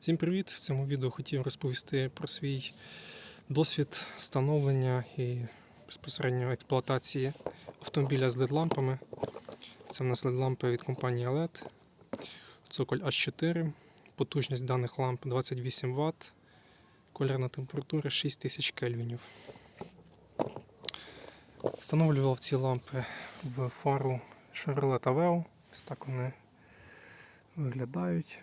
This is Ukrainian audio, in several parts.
Всім привіт! В цьому відео хотів розповісти про свій досвід встановлення і безпосередньо експлуатації автомобіля з LED-лампами. Це в нас LED-лампи від компанії LED, цоколь H4, потужність даних ламп 28 Вт, кольорна температура 6000 кельвінів. Встановлював ці лампи в фару Chevrolet Aveo. Ось так вони виглядають.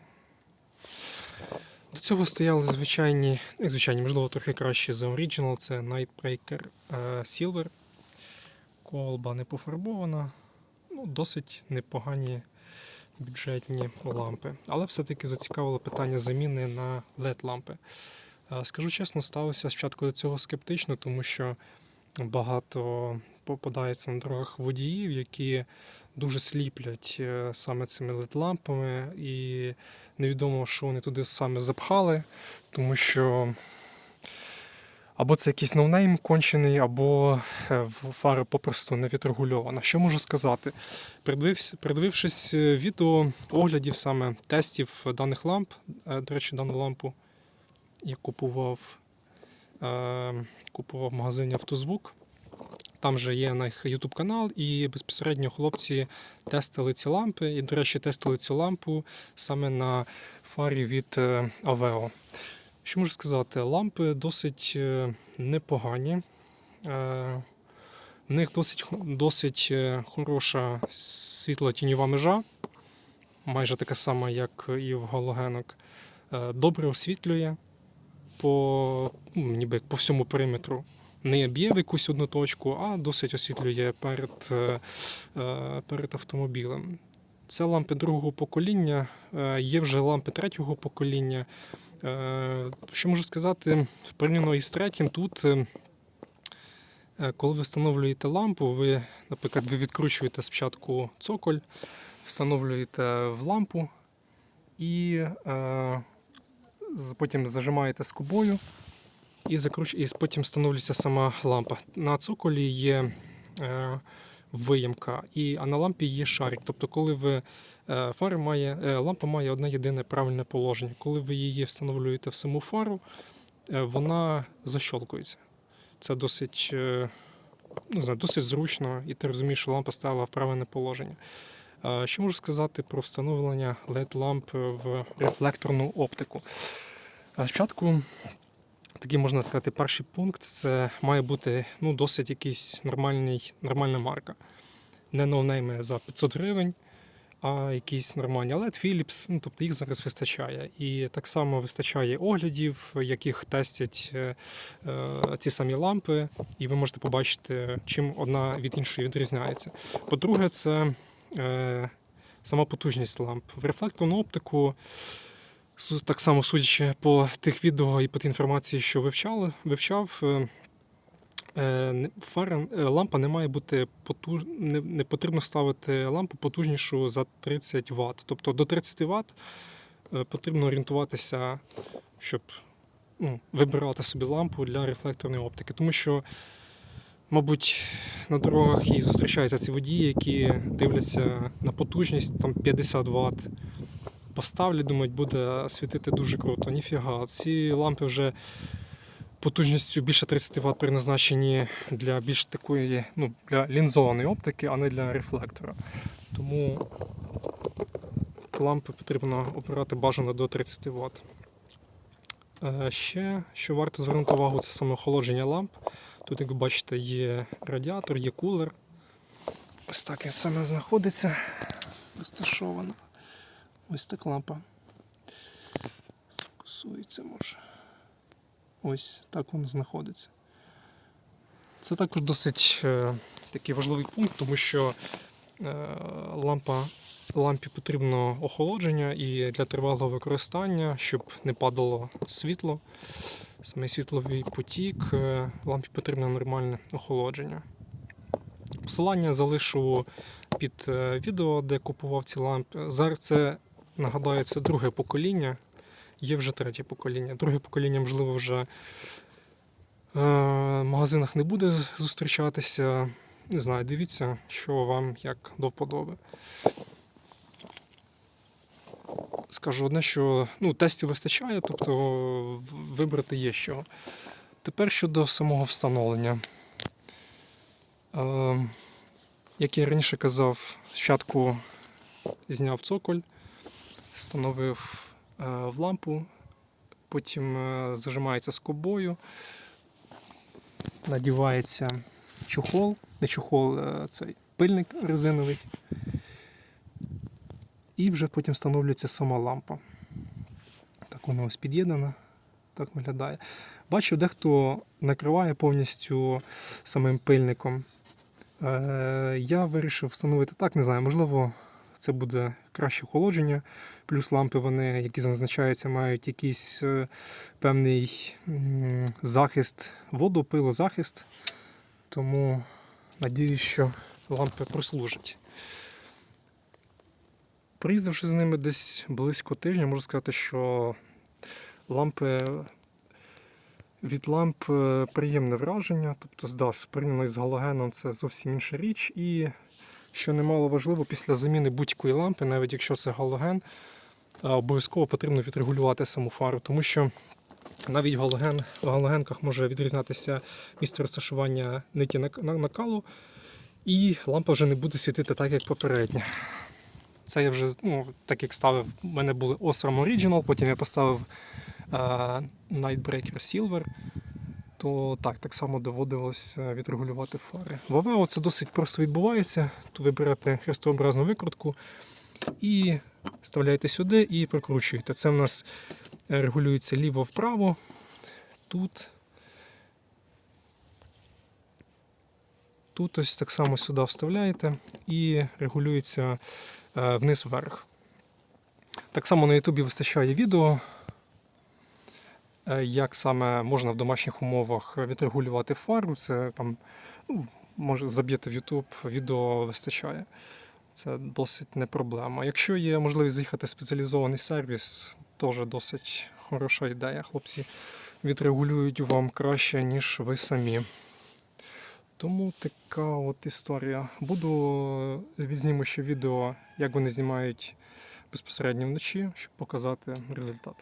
До цього стояли звичайні, як звичайні, можливо, трохи кращі за Original. Це Nightbreaker е, Silver. Колба не пофарбована. Ну, досить непогані бюджетні лампи. Але все-таки зацікавило питання заміни на LED-лампи. Е, Скажу чесно, ставився спочатку до цього скептично, тому що багато попадається на дорогах водіїв, які дуже сліплять е, саме цими LED-лампами, і невідомо, що вони туди саме запхали, тому що або це якийсь ноунейм кончений, або е, фара попросту не відрегульована. Що можу сказати? Придивившись е, відео оглядів саме тестів даних ламп, до речі, дану лампу я купував, купував в магазині Автозвук. Там же є на їх YouTube канал, і безпосередньо хлопці тестили ці лампи. І, до речі, тестили цю лампу саме на фарі від е, Aveo. Що можу сказати? Лампи досить е, непогані. Е, В них досить, досить хороша світло-тіньова межа, майже така сама, як і в галогенок. Добре освітлює по, ну, ніби по всьому периметру не б'є в якусь одну точку, а досить освітлює перед, е, е, перед автомобілем. Це лампи другого покоління, е, є вже лампи третього покоління. Що можу сказати, порівняно із третім, тут, коли ви встановлюєте лампу, ви, наприклад, ви відкручуєте спочатку цоколь, встановлюєте в лампу і потім зажимаєте скобою і, закруч... і потім встановлюється сама лампа. На цоколі є е, виємка, і, а на лампі є шарик. Тобто, коли ви е, фара має, е, лампа має одне єдине правильне положення. Коли ви її встановлюєте в саму фару, е, вона защолкується. Це досить, е, не знаю, досить зручно, і ти розумієш, що лампа стала в правильне положення. Е, Що можу сказати про встановлення LED-ламп в рефлекторну оптику? Е, Спочатку такий можна сказати, перший пункт це має бути ну, досить якийсь нормальний, нормальна марка. Не ноунейми за 500 гривень, а якісь нормальні. Але Philips, ну, тобто їх зараз вистачає. І так само вистачає оглядів, яких тестять е, е, ці самі лампи, і ви можете побачити, чим одна від іншої відрізняється. По-друге, це е, сама потужність ламп. В рефлекторну оптику Так само судячи по тих відео і по тій інформації, що вивчали, вивчав, е, е, фара, е, лампа не має бути потуж... не, не потрібно ставити лампу потужнішу за 30 Вт. Тобто до 30 Вт потрібно орієнтуватися, щоб ну, вибирати собі лампу для рефлекторної оптики. Тому що, мабуть, на дорогах і зустрічаються ці водії, які дивляться на потужність там 50 Вт поставлять, думають, буде світити дуже круто. Ніфіга. Ці лампи вже потужністю більше 30 Вт призначені для більш такої, ну, для лінзованої оптики, а не для рефлектора. Тому лампи потрібно обирати бажано до 30 Вт. Е, Ще, що варто звернути увагу, це саме охолодження ламп. Тут, як ви бачите, є радіатор, є кулер. Ось так він саме знаходиться, розташовано. Ось так лампа. Фокусується може. Ось так воно знаходиться. Це також досить е, такий важливий пункт, тому що е, лампа, лампі потрібно охолодження і для тривалого використання, щоб не падало світло, саме світловий потік, е, лампі потрібно нормальне охолодження. Посилання залишу під е, відео, де купував ці лампи. Зараз це нагадаю, це друге покоління. Є вже третє покоління. Друге покоління, можливо, вже е, в магазинах не буде зустрічатися. Не знаю, дивіться, що вам як до вподоби. скажу одне, що ну, тестів вистачає, тобто вибрати є що. Тепер щодо самого встановлення. Е, як я раніше казав, спочатку зняв цоколь, встановив е, в лампу, потім е, зажимається скобою, надівається чохол, не чохол, цей пильник резиновий. І вже потім встановлюється сама лампа. Так вона ось під'єднана, так виглядає. Бачу, дехто накриває повністю самим пильником. Е, я вирішив встановити так, не знаю, можливо, це буде краще охолодження. Плюс лампи, вони, які зазначаються, мають якийсь е, певний захист, водопилозахист. Тому надіюсь, що лампи прослужать. Приїздивши з ними десь близько тижня, можу сказати, що лампи від ламп е, приємне враження, тобто здас порівняно з галогеном це зовсім інша річ. І що немало важливо, після заміни будь-якої лампи, навіть якщо це галоген, е, обов'язково потрібно відрегулювати саму фару, тому що навіть галоген, в галогенках може відрізнятися місце розташування ниті накалу, і лампа вже не буде світити так, як попередня. Це я вже ну, так як ставив, у мене були Osram Original, потім я поставив е, Nightbreaker Silver, то так, так само доводилось е, відрегулювати фари. В Aveo це досить просто відбувається. То ви хрестообразну викрутку і вставляєте сюди і прокручуєте. Це в нас е, регулюється ліво-вправо. Тут. Тут ось так само сюди вставляєте і регулюється е, вниз-вверх. Так само на Ютубі вистачає відео, як саме можна в домашніх умовах відрегулювати фару. Це там, ну, може заб'єте в YouTube, відео вистачає. Це досить не проблема. Якщо є можливість заїхати в спеціалізований сервіс, теж досить хороша ідея. Хлопці відрегулюють вам краще, ніж ви самі. Тому така от історія. Буду відзніму ще відео, як вони знімають безпосередньо вночі, щоб показати результат.